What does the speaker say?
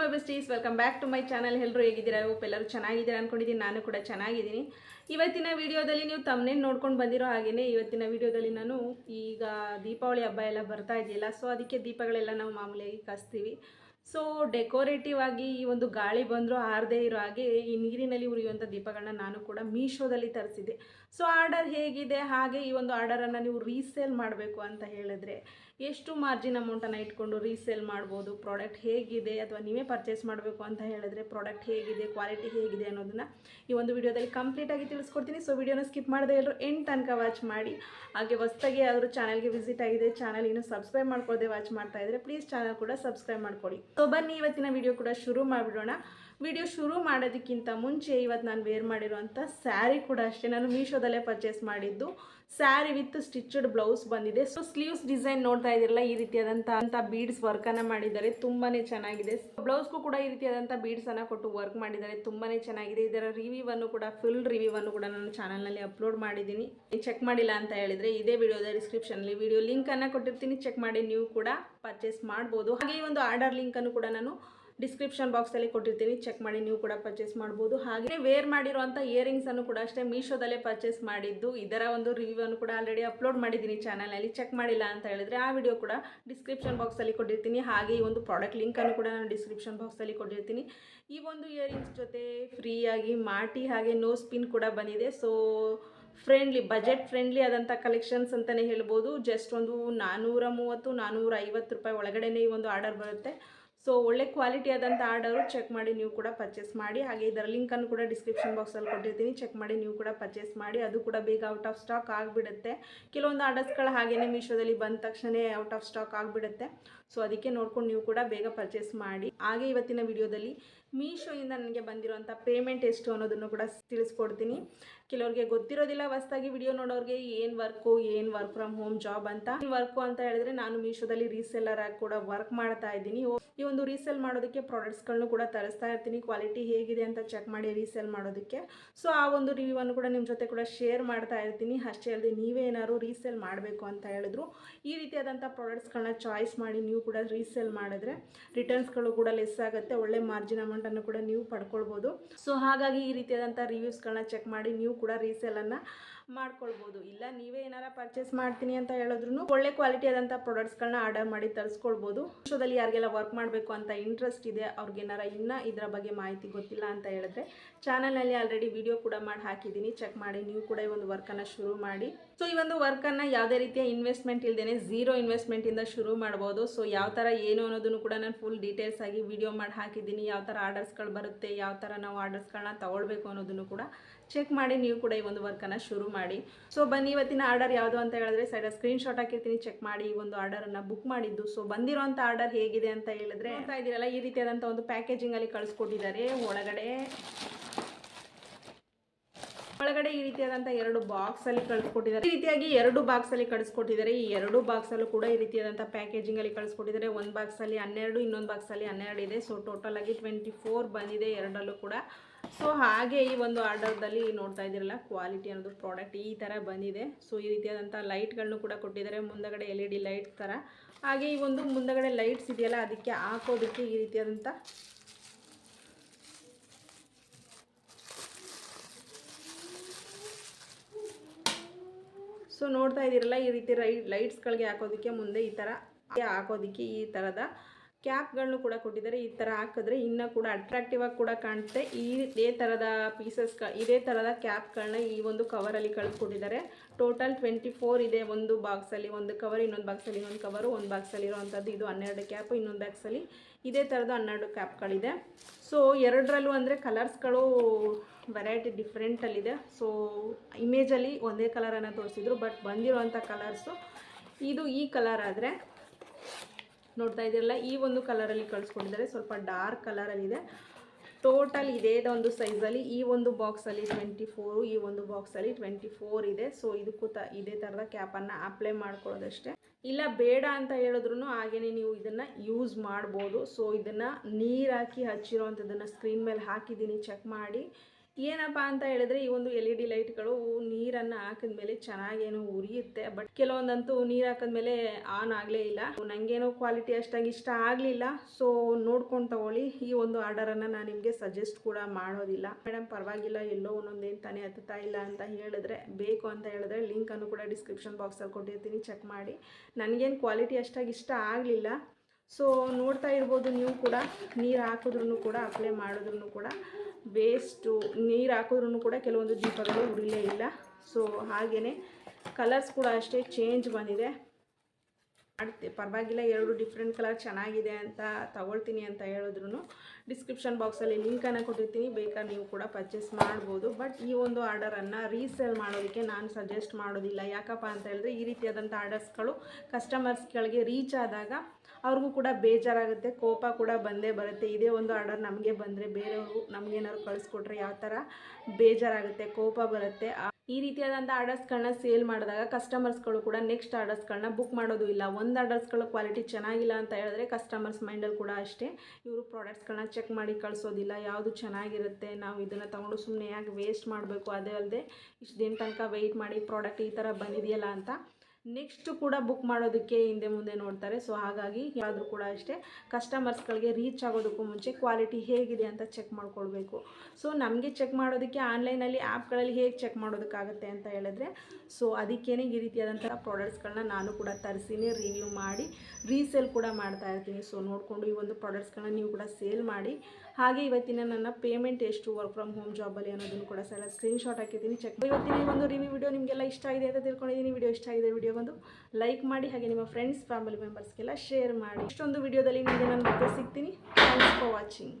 My besties welcome back to my channel ಎಲ್ಲರೂ ಹೇಗಿದ್ದೀರಾ? Hope ಎಲ್ಲರೂ ಚೆನ್ನಾಗಿದ್ದೀರಾ ಅಂದ್ಕೊಂಡಿದ್ದೀನಿ ನಾನು ಕೂಡ ಚೆನ್ನಾಗಿದ್ದೀನಿ. ಇವತ್ತಿನ ವಿಡಿಯೋದಲ್ಲಿ ನೀವು ತಮ್ಮನೇನು ನೋಡ್ಕೊಂಡು ಬಂದಿರೋ ಹಾಗೆಯೇ ಇವತ್ತಿನ ವಿಡಿಯೋದಲ್ಲಿ ನಾನು ಈಗ ದೀಪಾವಳಿ ಹಬ್ಬ ಎಲ್ಲ ಬರ್ತಾ ಇದೆಯಲ್ಲ ಸೊ ಅದಕ್ಕೆ ದೀಪಗಳೆಲ್ಲ ನಾವು ಮಾಮೂಲಿಯಾಗಿ ಕಸ್ತೀವಿ. ಸೊ ಡೆಕೋರೇಟಿವ್ ಆಗಿ ಈ ಒಂದು ಗಾಳಿ ಬಂದರೂ ಆರದೇ ಇರೋ ಹಾಗೆ ಈ ನೀರಿನಲ್ಲಿ ಉರಿಯುವಂಥ ದೀಪಗಳನ್ನ ನಾನು ಕೂಡ ಮೀಶೋದಲ್ಲಿ ತರಿಸಿದ್ದೆ. ಸೊ ಆರ್ಡರ್ ಹೇಗಿದೆ? ಹಾಗೆ ಈ ಒಂದು ಆರ್ಡರನ್ನು ನೀವು ರೀಸೇಲ್ ಮಾಡಬೇಕು ಅಂತ ಹೇಳಿದ್ರೆ ಎಷ್ಟು ಮಾರ್ಜಿನ್ ಅಮೌಂಟನ್ನು ಇಟ್ಕೊಂಡು ರೀಸೇಲ್ ಮಾಡ್ಬೋದು? ಪ್ರಾಡಕ್ಟ್ ಹೇಗಿದೆ? ಅಥವಾ ನೀವೇ ಪರ್ಚೇಸ್ ಮಾಡಬೇಕು ಅಂತ ಹೇಳಿದ್ರೆ ಪ್ರಾಡಕ್ಟ್ ಹೇಗಿದೆ? ಕ್ವಾಲಿಟಿ ಹೇಗಿದೆ ಅನ್ನೋದನ್ನು ಈ ಒಂದು ವಿಡಿಯೋದಲ್ಲಿ ಕಂಪ್ಲೀಟಾಗಿ ತಿಳಿಸ್ಕೊಡ್ತೀನಿ. ಸೊ ವಿಡಿಯೋನ ಸ್ಕಿಪ್ ಮಾಡದೆ ಎಲ್ಲರೂ ಎಂಡ್ ತನಕ ವಾಚ್ ಮಾಡಿ. ಹಾಗೆ ಹೊಸ್ತಾಗಿ ಯಾವ್ದಾದ್ರು ಚಾನಲ್ಗೆ ವಿಸಿಟ್ ಆಗಿದೆ ಚಾನಲ್ ಇನ್ನೂ ಸಬ್ಸ್ಕ್ರೈಬ್ ಮಾಡ್ಕೊಳ್ಳದೆ ವಾಚ್ ಮಾಡ್ತಾ ಇದ್ದರೆ ಪ್ಲೀಸ್ ಚಾನಲ್ ಕೂಡ ಸಬ್ಸ್ಕ್ರೈಬ್ ಮಾಡ್ಕೊಳ್ಳಿ ಸೊ ಬನ್ನಿ ಇವತ್ತಿನ ವಿಡಿಯೋ ಕೂಡ ಶುರು ಮಾಡಿಬಿಡೋಣ. ವಿಡಿಯೋ ಶುರು ಮಾಡೋದಕ್ಕಿಂತ ಮುಂಚೆ ಇವತ್ತು ನಾನು ವೇರ್ ಮಾಡಿರುವಂಥ ಸ್ಯಾರಿ ಕೂಡ ಅಷ್ಟೇ. ನಾನು ಮೀಶೋದಲ್ಲೇ ಪರ್ಚೇಸ್ ಮಾಡಿದ್ದು. ಸ್ಯಾರಿ ವಿತ್ ಸ್ಟಿಚ್ಡ್ ಬ್ಲೌಸ್ ಬಂದಿದೆ. ಸೊ ಸ್ಲೀವ್ಸ್ ಡಿಸೈನ್ ನೋಡ್ತಾ ಇದ್ದೀರಲ್ಲ, ಈ ರೀತಿಯಾದಂಥ ಅಂತ ಬೀಡ್ಸ್ ವರ್ಕನ್ನು ಮಾಡಿದ್ದಾರೆ. ತುಂಬಾ ಚೆನ್ನಾಗಿದೆ. ಬ್ಲೌಸ್ಗೂ ಕೂಡ ಈ ರೀತಿಯಾದಂಥ ಬೀಡ್ಸನ್ನು ಕೊಟ್ಟು ವರ್ಕ್ ಮಾಡಿದ್ದಾರೆ. ತುಂಬಾ ಚೆನ್ನಾಗಿದೆ. ಇದರ ರಿವ್ಯೂವನ್ನು ಕೂಡ ಫುಲ್ ರಿವ್ಯೂವನ್ನು ಕೂಡ ನಾನು ಚಾನಲ್ನಲ್ಲಿ ಅಪ್ಲೋಡ್ ಮಾಡಿದ್ದೀನಿ. ಚೆಕ್ ಮಾಡಿಲ್ಲ ಅಂತ ಹೇಳಿದರೆ ಇದೇ ವಿಡಿಯೋದ ಡಿಸ್ಕ್ರಿಪ್ಷನಲ್ಲಿ ವಿಡಿಯೋ ಲಿಂಕನ್ನು ಕೊಟ್ಟಿರ್ತೀನಿ. ಚೆಕ್ ಮಾಡಿ ನೀವು ಕೂಡ ಪರ್ಚೇಸ್ ಮಾಡ್ಬೋದು. ಹಾಗೆ ಈ ಒಂದು ಆರ್ಡರ್ ಲಿಂಕನ್ನು ಕೂಡ ನಾನು ಡಿಸ್ಕ್ರಿಪ್ಷನ್ ಬಾಕ್ಸಲ್ಲಿ ಕೊಟ್ಟಿರ್ತೀನಿ. ಚೆಕ್ ಮಾಡಿ ನೀವು ಕೂಡ ಪರ್ಚೇಸ್ ಮಾಡ್ಬೋದು. ಹಾಗೆ ವೇರ್ ಮಾಡಿರುವಂಥ ಇಯರಿಂಗ್ಸನ್ನು ಕೂಡ ಅಷ್ಟೇ ಮೀಶೋದಲ್ಲೇ ಪರ್ಚೇಸ್ ಮಾಡಿದ್ದು. ಇದರ ಒಂದು ರಿವ್ಯೂವನ್ನು ಕೂಡ ಆಲ್ರೆಡಿ ಅಪ್ಲೋಡ್ ಮಾಡಿದ್ದೀನಿ ಚಾನಲಲ್ಲಿ ಚೆಕ್ ಮಾಡಿಲ್ಲ ಅಂತ ಹೇಳಿದ್ರೆ ಆ ವಿಡಿಯೋ ಕೂಡ ಡಿಸ್ಕ್ರಿಪ್ಷನ್ ಬಾಕ್ಸಲ್ಲಿ ಕೊಟ್ಟಿರ್ತೀನಿ. ಹಾಗೆ ಈ ಒಂದು ಪ್ರಾಡಕ್ಟ್ ಲಿಂಕನ್ನು ಕೂಡ ನಾನು ಡಿಸ್ಕ್ರಿಪ್ಷನ್ ಬಾಕ್ಸಲ್ಲಿ ಕೊಟ್ಟಿರ್ತೀನಿ. ಈ ಒಂದು ಇಯರಿಂಗ್ಸ್ ಜೊತೆ ಫ್ರೀಯಾಗಿ ಮಾಟಿ ಹಾಗೆ ನೋ ಸ್ಪಿನ್ ಕೂಡ ಬಂದಿದೆ. ಸೊ ಫ್ರೆಂಡ್ಲಿ ಬಜೆಟ್ ಫ್ರೆಂಡ್ಲಿ ಆದಂಥ ಕಲೆಕ್ಷನ್ಸ್ ಅಂತಲೇ ಹೇಳ್ಬೋದು. ಜಸ್ಟ್ ಒಂದು ನಾನ್ನೂರ ಮೂವತ್ತು ನಾನ್ನೂರ ಐವತ್ತು ರೂಪಾಯಿ ಒಳಗಡೆನೇ ಈ ಒಂದು ಆರ್ಡರ್ ಬರುತ್ತೆ. ಸೊ ಒಳ್ಳೆ ಕ್ವಾಲಿಟಿ ಆದಂಥ ಆರ್ಡರು ಚೆಕ್ ಮಾಡಿ ನೀವು ಕೂಡ ಪರ್ಚೇಸ್ ಮಾಡಿ. ಹಾಗೆ ಇದರ ಲಿಂಕನ್ನು ಕೂಡ ಡಿಸ್ಕ್ರಿಪ್ಷನ್ ಬಾಕ್ಸಲ್ಲಿ ಕೊಟ್ಟಿರ್ತೀನಿ. ಚೆಕ್ ಮಾಡಿ ನೀವು ಕೂಡ ಪರ್ಚೇಸ್ ಮಾಡಿ. ಅದು ಕೂಡ ಬೇಗ ಔಟ್ ಆಫ್ ಸ್ಟಾಕ್ ಆಗಿಬಿಡುತ್ತೆ. ಕೆಲವೊಂದು ಆರ್ಡರ್ಸ್ಗಳು ಹಾಗೆಯೇ ಮೀಶೋದಲ್ಲಿ ಬಂದ ತಕ್ಷಣ ಔಟ್ ಆಫ್ ಸ್ಟಾಕ್ ಆಗಿಬಿಡುತ್ತೆ. ಸೊ ಅದಕ್ಕೆ ನೋಡ್ಕೊಂಡು ನೀವು ಕೂಡ ಬೇಗ ಪರ್ಚೇಸ್ ಮಾಡಿ. ಹಾಗೆ ಇವತ್ತಿನ ವಿಡಿಯೋದಲ್ಲಿ ಮೀಶೋಯಿಂದ ನನಗೆ ಬಂದಿರುವಂಥ ಪೇಮೆಂಟ್ ಎಷ್ಟು ಅನ್ನೋದನ್ನು ಕೂಡ ತಿಳಿಸ್ಕೊಡ್ತೀನಿ. ಕೆಲವ್ರಿಗೆ ಗೊತ್ತಿರೋದಿಲ್ಲ, ಹೊಸ್ದಾಗಿ ವಿಡಿಯೋ ನೋಡೋರಿಗೆ ಏನು ವರ್ಕು ಏನು ವರ್ಕ್ ಫ್ರಮ್ ಹೋಮ್ ಜಾಬ್ ಅಂತ. ವರ್ಕು ಅಂತ ಹೇಳಿದ್ರೆ ನಾನು ಮೀಶೋದಲ್ಲಿ ರೀಸೆಲ್ಲರ್ ಆಗಿ ಕೂಡ ವರ್ಕ್ ಮಾಡ್ತಾ ಇದ್ದೀನಿ. ಈ ಒಂದು ರೀಸೆಲ್ ಮಾಡೋದಕ್ಕೆ ಪ್ರಾಡಕ್ಟ್ಸ್ಗಳನ್ನು ಕೂಡ ತರಿಸ್ತಾ ಇರ್ತೀನಿ. ಕ್ವಾಲಿಟಿ ಹೇಗಿದೆ ಅಂತ ಚೆಕ್ ಮಾಡಿ ರೀಸೇಲ್ ಮಾಡೋದಕ್ಕೆ. ಸೊ ಆ ಒಂದು ರಿವ್ಯೂವನ್ನು ಕೂಡ ನಿಮ್ಮ ಜೊತೆ ಕೂಡ ಶೇರ್ ಮಾಡ್ತಾ ಇರ್ತೀನಿ. ಅಷ್ಟೇ ಅಲ್ಲದೆ ನೀವೇ ಏನಾದ್ರು ರೀಸೆಲ್ ಮಾಡಬೇಕು ಅಂತ ಹೇಳಿದ್ರು. ಈ ರೀತಿಯಾದಂಥ ಪ್ರಾಡಕ್ಟ್ಸ್ಗಳನ್ನ ಚಾಯ್ಸ್ ಮಾಡಿ ಕೂಡ ರೀಸೇಲ್ ಮಾಡಿದ್ರೆ ರಿಟರ್ನ್ಸ್ಗಳು ಕೂಡ ಲೆಸ್ ಆಗುತ್ತೆ, ಒಳ್ಳೆ ಮಾರ್ಜಿನ್ ಅಮೌಂಟನ್ನು ಕೂಡ ನೀವು ಪಡ್ಕೊಳ್ಬೋದು. ಸೊ ಹಾಗಾಗಿ ಈ ರೀತಿಯಾದಂಥ ರಿವ್ಯೂಸ್ಗಳನ್ನ ಚೆಕ್ ಮಾಡಿ ನೀವು ಕೂಡ ರೀಸೇಲನ್ನು ಮಾಡ್ಕೊಳ್ಬೋದು. ಇಲ್ಲ, ನೀವೇ ಏನಾರ ಪರ್ಚೇಸ್ ಮಾಡ್ತೀನಿ ಅಂತ ಹೇಳಿದ್ರು ಒಳ್ಳೆ ಕ್ವಾಲಿಟಿ ಆದಂಥ ಪ್ರಾಡಕ್ಟ್ಸ್ಗಳನ್ನ ಆರ್ಡರ್ ಮಾಡಿ ತರಿಸ್ಕೊಳ್ಬೋದು. ಮೀಶೋದಲ್ಲಿ ಯಾರಿಗೆಲ್ಲ ವರ್ಕ್ ಮಾಡಬೇಕು ಅಂತ ಇಂಟ್ರೆಸ್ಟ್ ಇದೆ ಅವ್ರಿಗೇನಾರ ಇನ್ನೂ ಇದರ ಬಗ್ಗೆ ಮಾಹಿತಿ ಗೊತ್ತಿಲ್ಲ ಅಂತ ಹೇಳಿದ್ರೆ ಚಾನಲ್ನಲ್ಲಿ ಆಲ್ರೆಡಿ ವಿಡಿಯೋ ಕೂಡ ಮಾಡಿ ಹಾಕಿದ್ದೀನಿ. ಚೆಕ್ ಮಾಡಿ, ನೀವು ಕೂಡ ಈ ಒಂದು ವರ್ಕನ್ನು ಶುರು ಮಾಡಿ. ಸೊ ಈ ಒಂದು ವರ್ಕನ್ನು ಯಾವುದೇ ರೀತಿಯ ಇನ್ವೆಸ್ಟ್ಮೆಂಟ್ ಇಲ್ಲದೇ ಝೀರೋ ಇನ್ವೆಸ್ಟ್ಮೆಂಟಿಂದ ಶುರು ಮಾಡ್ಬೋದು. ಸೊ ಯಾವ ಥರ ಏನು ಅನ್ನೋದನ್ನು ಕೂಡ ನಾನು ಫುಲ್ ಡೀಟೇಲ್ಸ್ ಆಗಿ ವಿಡಿಯೋ ಮಾಡಿ ಹಾಕಿದ್ದೀನಿ. ಯಾವ ಥರ ಆರ್ಡರ್ಸ್ಗಳು ಬರುತ್ತೆ, ಯಾವ ಥರ ನಾವು ಆರ್ಡರ್ಸ್ಗಳನ್ನ ತಗೊಳ್ಬೇಕು ಅನ್ನೋದನ್ನು ಕೂಡ ಚೆಕ್ ಮಾಡಿ ನೀವು ಕೂಡ ಈ ಒಂದು ವರ್ಕನ್ನು ಶುರು ಮಾಡಿ. ಸೊ ಬನ್ನಿ ಇವತ್ತಿನ ಆರ್ಡರ್ ಯಾವುದು ಅಂತ ಹೇಳಿದ್ರೆ ಸೈಡ್ ಸ್ಕ್ರೀನ್ಶಾಟ್ ಹಾಕಿರ್ತೀನಿ ಚೆಕ್ ಮಾಡಿ ಈ ಒಂದು ಆರ್ಡರನ್ನು ಬುಕ್ ಮಾಡಿದ್ದು. ಸೊ ಬಂದಿರೋಂಥ ಆರ್ಡರ್ ಹೇಗಿದೆ ಅಂತ ಹೇಳಿದ್ರೆ ನೋಡ್ತಾ ಇದ್ದೀರಲ್ಲ, ಈ ರೀತಿಯಾದಂಥ ಒಂದು ಪ್ಯಾಕೇಜಿಂಗಲ್ಲಿ ಕಳಿಸ್ಕೊಟ್ಟಿದ್ದಾರೆ. ಒಳಗಡೆ ಒಳಗಡೆ ಈ ರೀತಿಯಾದಂಥ ಎರಡು ಬಾಕ್ಸ್ ಅಲ್ಲಿ ಕಳಿಸ್ಕೊಟ್ಟಿದ್ದಾರೆ. ಈ ರೀತಿಯಾಗಿ ಎರಡು ಬಾಕ್ಸ್ ಅಲ್ಲಿ ಕಳಿಸ್ಕೊಟ್ಟಿದ್ದಾರೆ. ಈ ಎರಡು ಬಾಕ್ಸ್ ಅಲ್ಲೂ ಕೂಡ ಈ ರೀತಿಯಾದಂಥ ಪ್ಯಾಕೇಜಿಂಗ್ ಅಲ್ಲಿ ಕಳಿಸ್ಕೊಟ್ಟಿದ್ದಾರೆ. ಒಂದು ಬಾಕ್ಸ್ ಅಲ್ಲಿ ಹನ್ನೆರಡು, ಇನ್ನೊಂದು ಬಾಕ್ಸ್ ಅಲ್ಲಿ ಹನ್ನೆರಡು ಇದೆ. ಸೊ ಟೋಟಲ್ ಆಗಿ ಟ್ವೆಂಟಿ ಫೋರ್ ಬಂದಿದೆ, ಎರಡಲ್ಲೂ ಕೂಡ. ಸೊ ಹಾಗೆ ಈ ಒಂದು ಆರ್ಡರ್ದಲ್ಲಿ ನೋಡ್ತಾ ಇದ್ದೀರಲ್ಲ ಕ್ವಾಲಿಟಿ ಅನ್ನೋದು ಪ್ರಾಡಕ್ಟ್ ಈ ಥರ ಬಂದಿದೆ. ಸೊ ಈ ರೀತಿಯಾದಂಥ ಲೈಟ್ಗಳನ್ನು ಕೂಡ ಕೊಟ್ಟಿದ್ದಾರೆ. ಮುಂದಗಡೆ ಎಲ್ ಇ ಡಿ ಲೈಟ್ ಥರ ಹಾಗೆ ಈ ಒಂದು ಮುಂದಗಡೆ ಲೈಟ್ಸ್ ಇದೆಯಲ್ಲ, ಅದಕ್ಕೆ ಹಾಕೋದಕ್ಕೆ ಈ ರೀತಿಯಾದಂಥ ಸೊ ನೋಡ್ತಾ ಇದ್ದೀರಲ್ಲ, ಈ ರೀತಿ ರೈ ಲೈಟ್ಸ್ಗಳಿಗೆ ಹಾಕೋದಕ್ಕೆ ಮುಂದೆ ಈ ಥರ ಹಾಕೋದಕ್ಕೆ ಈ ಥರದ ಕ್ಯಾಪ್ಗಳನ್ನು ಕೂಡ ಕೊಟ್ಟಿದ್ದಾರೆ. ಈ ಥರ ಹಾಕಿದ್ರೆ ಇನ್ನೂ ಕೂಡ ಅಟ್ರಾಕ್ಟಿವ್ ಆಗಿ ಕೂಡ ಕಾಣುತ್ತೆ ಈ, ಇದೇ ಥರದ ಪೀಸಸ್ ಇದೇ ಥರದ ಕ್ಯಾಪ್ಗಳನ್ನ ಈ ಒಂದು ಕವರಲ್ಲಿ ಕಳಿಸ್ಕೊಟ್ಟಿದ್ದಾರೆ. ಟೋಟಲ್ ಟ್ವೆಂಟಿ ಫೋರ್ ಇದೆ ಒಂದು ಬಾಕ್ಸಲ್ಲಿ ಒಂದು ಕವರ್ ಇನ್ನೊಂದು ಬಾಕ್ಸಲ್ಲಿ ಇನ್ನೊಂದು ಕವರು ಒಂದು ಬಾಕ್ಸಲ್ಲಿ ಇರೋವಂಥದ್ದು ಇದು ಹನ್ನೆರಡು ಕ್ಯಾಪು ಇನ್ನೊಂದು ಬಾಕ್ಸಲ್ಲಿ ಇದೇ ಥರದ ಹನ್ನೆರಡು ಕ್ಯಾಪ್ಗಳಿದೆ. ಸೊ ಎರಡರಲ್ಲೂ ಅಂದರೆ ಕಲರ್ಸ್ಗಳು ವೆರೈಟಿ ಡಿಫ್ರೆಂಟಲ್ಲಿದೆ ಸೊ ಇಮೇಜಲ್ಲಿ ಒಂದೇ ಕಲರನ್ನು ತೋರಿಸಿದ್ರು ಬಟ್ ಬಂದಿರೋವಂಥ ಕಲರ್ಸು ಇದು ಈ ಕಲರ್ ಆದರೆ ನೋಡ್ತಾ ಇದ್ದೀರಲ್ಲ, ಈ ಒಂದು ಕಲರಲ್ಲಿ ಕಳಿಸ್ಕೊಂಡಿದ್ದಾರೆ. ಸ್ವಲ್ಪ ಡಾರ್ಕ್ ಕಲರಲ್ಲಿದೆ ಟೋಟಲ್ ಇದೇ. ಒಂದು ಸೈಜಲ್ಲಿ ಈ ಒಂದು ಬಾಕ್ಸಲ್ಲಿ ಟ್ವೆಂಟಿ ಫೋರು ಈ ಒಂದು ಬಾಕ್ಸಲ್ಲಿ ಟ್ವೆಂಟಿ ಫೋರ್ ಇದೆ. ಸೊ ಇದಕ್ಕೂ ತ, ಇದೇ ಥರದ ಕ್ಯಾಪನ್ನು ಅಪ್ಲೈ ಮಾಡ್ಕೊಳ್ಳೋದಷ್ಟೇ. ಇಲ್ಲ, ಬೇಡ ಅಂತ ಹೇಳಿದ್ರು ಹಾಗೆಯೇ ನೀವು ಇದನ್ನು ಯೂಸ್ ಮಾಡ್ಬೋದು. ಸೊ ಇದನ್ನು ನೀರು ಹಾಕಿ ಹಚ್ಚಿರೋವಂಥದ್ದನ್ನು ಸ್ಕ್ರೀನ್ ಮೇಲೆ ಹಾಕಿದ್ದೀನಿ ಚೆಕ್ ಮಾಡಿ. ಏನಪ್ಪ ಅಂತ ಹೇಳಿದ್ರೆ, ಈ ಒಂದು ಎಲ್ ಇ ಡಿ ಲೈಟ್ಗಳು ನೀರನ್ನು ಹಾಕಿದ್ಮೇಲೆ ಚೆನ್ನಾಗೇನೋ ಉರಿಯುತ್ತೆ. ಬಟ್ ಕೆಲವೊಂದಂತೂ ನೀರು ಹಾಕಿದ್ಮೇಲೆ ಆನ್ ಆಗಲೇ ಇಲ್ಲ. ನನಗೇನೋ ಕ್ವಾಲಿಟಿ ಅಷ್ಟಾಗಿ ಇಷ್ಟ ಆಗಲಿಲ್ಲ. ಸೊ ನೋಡ್ಕೊಂಡು ತಗೊಳ್ಳಿ. ಈ ಒಂದು ಆರ್ಡರನ್ನು ನಾನು ನಿಮಗೆ ಸಜೆಸ್ಟ್ ಕೂಡ ಮಾಡೋದಿಲ್ಲ. ಮೇಡಮ್ ಪರವಾಗಿಲ್ಲ. ಎಲ್ಲೋ ಒಂದೊಂದೇನು ತಾನೇ ಹತ್ತುತ್ತಾ ಇಲ್ಲ ಅಂತ ಹೇಳಿದ್ರೆ, ಬೇಕು ಅಂತ ಹೇಳಿದ್ರೆ ಲಿಂಕನ್ನು ಕೂಡ ಡಿಸ್ಕ್ರಿಪ್ಷನ್ ಬಾಕ್ಸಲ್ಲಿ ಕೊಟ್ಟಿರ್ತೀನಿ. ಚೆಕ್ ಮಾಡಿ. ನನಗೇನು ಕ್ವಾಲಿಟಿ ಅಷ್ಟಾಗಿ ಇಷ್ಟ ಆಗಲಿಲ್ಲ. ಸೊ ನೋಡ್ತಾ ಇರ್ಬೋದು ನೀವು ಕೂಡ. ನೀರು ಹಾಕಿದ್ರೂ ಕೂಡ ಅಪ್ಲೈ ಮಾಡಿದ್ರೂ ಕೂಡ. ವೇಸ್ಟು ನೀರು ಹಾಕಿದ್ರೂ ಕೂಡ ಕೆಲವೊಂದು ದೀಪಗಳು ಉರಿಲೇ ಇಲ್ಲ. ಸೊ ಹಾಗೆಯೇ ಕಲರ್ಸ್ ಕೂಡ ಅಷ್ಟೇ ಚೇಂಜ್ ಬಂದಿದೆ. ಮಾಡ್ತೆ, ಪರವಾಗಿಲ್ಲ ಎರಡು ಡಿಫ್ರೆಂಟ್ ಕಲರ್ ಚೆನ್ನಾಗಿದೆ ಅಂತ ತಗೊಳ್ತೀನಿ ಅಂತ ಹೇಳಿದ್ರು ಡಿಸ್ಕ್ರಿಪ್ಷನ್ ಬಾಕ್ಸಲ್ಲಿ ಲಿಂಕನ್ನು ಕೊಟ್ಟಿರ್ತೀನಿ. ಬೇಕಾದ್ರೆ ನೀವು ಕೂಡ ಪರ್ಚೇಸ್ ಮಾಡ್ಬೋದು. ಬಟ್ ಈ ಒಂದು ಆರ್ಡರನ್ನು ರೀಸೇಲ್ ಮಾಡೋದಕ್ಕೆ ನಾನು ಸಜೆಸ್ಟ್ ಮಾಡೋದಿಲ್ಲ. ಯಾಕಪ್ಪ ಅಂತ ಹೇಳಿದ್ರೆ ಈ ರೀತಿಯಾದಂಥ ಆರ್ಡರ್ಸ್ಗಳು ಕಸ್ಟಮರ್ಸ್ಗಳಿಗೆ ರೀಚ್ ಆದಾಗ ಅವ್ರಿಗೂ ಕೂಡ ಬೇಜಾರಾಗುತ್ತೆ, ಕೋಪ ಕೂಡ ಬಂದೇ ಬರುತ್ತೆ. ಇದೇ ಒಂದು ಆರ್ಡರ್ ನಮಗೆ ಬಂದರೆ ಬೇರೆಯವರು ನಮಗೇನಾದ್ರು ಕಳಿಸ್ಕೊಟ್ರೆ ಯಾವ ಥರ ಬೇಜಾರಾಗುತ್ತೆ, ಕೋಪ ಬರುತ್ತೆ. ಈ ರೀತಿಯಾದಂಥ ಆರ್ಡರ್ಸ್ಗಳನ್ನ ಸೇಲ್ ಮಾಡಿದಾಗ ಕಸ್ಟಮರ್ಸ್ಗಳು ಕೂಡ ನೆಕ್ಸ್ಟ್ ಆರ್ಡರ್ಸ್ಗಳನ್ನ ಬುಕ್ ಮಾಡೋದು ಇಲ್ಲ. ಒಂದು ಆರ್ಡರ್ಸ್ಗಳ ಕ್ವಾಲಿಟಿ ಚೆನ್ನಾಗಿಲ್ಲ ಅಂತ ಹೇಳಿದ್ರೆ ಕಸ್ಟಮರ್ಸ್ ಮೈಂಡಲ್ಲಿ ಕೂಡ ಅಷ್ಟೇ ಇವರು ಪ್ರಾಡಕ್ಟ್ಸ್ಗಳನ್ನ ಚೆಕ್ ಮಾಡಿ ಕಳಿಸೋದಿಲ್ಲ. ಯಾವುದು ಚೆನ್ನಾಗಿರುತ್ತೆ, ನಾವು ಇದನ್ನು ತೊಗೊಂಡು ಸುಮ್ಮನೆ ಯಾಕೆ ವೇಸ್ಟ್ ಮಾಡಬೇಕು? ಅದೇ ಅಲ್ಲದೆ ಇಷ್ಟು ದಿನ ತನಕ ವೆಯ್ಟ್ ಮಾಡಿ ಪ್ರಾಡಕ್ಟ್ ಈ ಥರ ಬಂದಿದೆಯಲ್ಲ ಅಂತ ನೆಕ್ಸ್ಟ್ ಕೂಡ ಬುಕ್ ಮಾಡೋದಕ್ಕೆ ಹಿಂದೆ ಮುಂದೆ ನೋಡ್ತಾರೆ. ಸೊ ಹಾಗಾಗಿ ಯಾರಾದರೂ ಕೂಡ ಅಷ್ಟೇ ಕಸ್ಟಮರ್ಸ್ಗಳಿಗೆ ರೀಚ್ ಆಗೋದಕ್ಕೂ ಮುಂಚೆ ಕ್ವಾಲಿಟಿ ಹೇಗಿದೆ ಅಂತ ಚೆಕ್ ಮಾಡ್ಕೊಳ್ಬೇಕು. ಸೊ ನಮಗೆ ಚೆಕ್ ಮಾಡೋದಕ್ಕೆ ಆನ್ಲೈನಲ್ಲಿ ಆ್ಯಪ್ಗಳಲ್ಲಿ ಹೇಗೆ ಚೆಕ್ ಮಾಡೋದಕ್ಕಾಗುತ್ತೆ ಅಂತ ಹೇಳಿದ್ರೆ ಸೊ ಅದಕ್ಕೇ ಈ ರೀತಿಯಾದಂಥ ಪ್ರಾಡಕ್ಟ್ಸ್ಗಳನ್ನ ನಾನು ಕೂಡ ತರಿಸಿನಿ ರಿವ್ಯೂ ಮಾಡಿ ರೀಸೇಲ್ ಕೂಡ ಮಾಡ್ತಾ ಇರ್ತೀನಿ. ಸೊ ನೋಡಿಕೊಂಡು ಈ ಒಂದು ಪ್ರಾಡಕ್ಟ್ಸ್ಗಳನ್ನ ನೀವು ಕೂಡ ಸೇಲ್ ಮಾಡಿ, ಹಾಗೆ ಇವತ್ತಿನ ನನ್ನ ಪೇಮೆಂಟ್ ಎಷ್ಟು ವರ್ಕ್ ಫ್ರಮ್ ಹೋಮ್ ಜಾಬಲ್ಲಿ ಅನ್ನೋದನ್ನು ಕೂಡ ಸಲ ಸ್ಕ್ರೀನ್ಶಾಟ್ ಹಾಕಿದ್ದೀನಿ ಚೆಕ್ ಇವತ್ತಿನ ಈ ಒಂದು ರಿವ್ಯೂ ವಿಡಿಯೋ ನಿಮಗೆಲ್ಲ ಇಷ್ಟ ಆಗಿದೆ ಅಂತ ತಿಳ್ಕೊಂಡಿದ್ದೀನಿ. ವಿಡಿಯೋ ಇಷ್ಟ ಆಗಿದೆ ವಿಡಿಯೋ ಒಂದು ಲೈಕ್ ಮಾಡಿ ಹಾಗೆ ನಿಮ್ಮ ಫ್ರೆಂಡ್ಸ್ ಫ್ಯಾಮಿಲಿ ಮೆಂಬರ್ಸ್ಗೆಲ್ಲ ಶೇರ್ ಮಾಡಿ. ಇಷ್ಟೊಂದು ವಿಡಿಯೋದಲ್ಲಿ ನಿಮಗೆ ನಾನು ಮತ್ತೆ ಸಿಗ್ತೀನಿ. Thanks for watching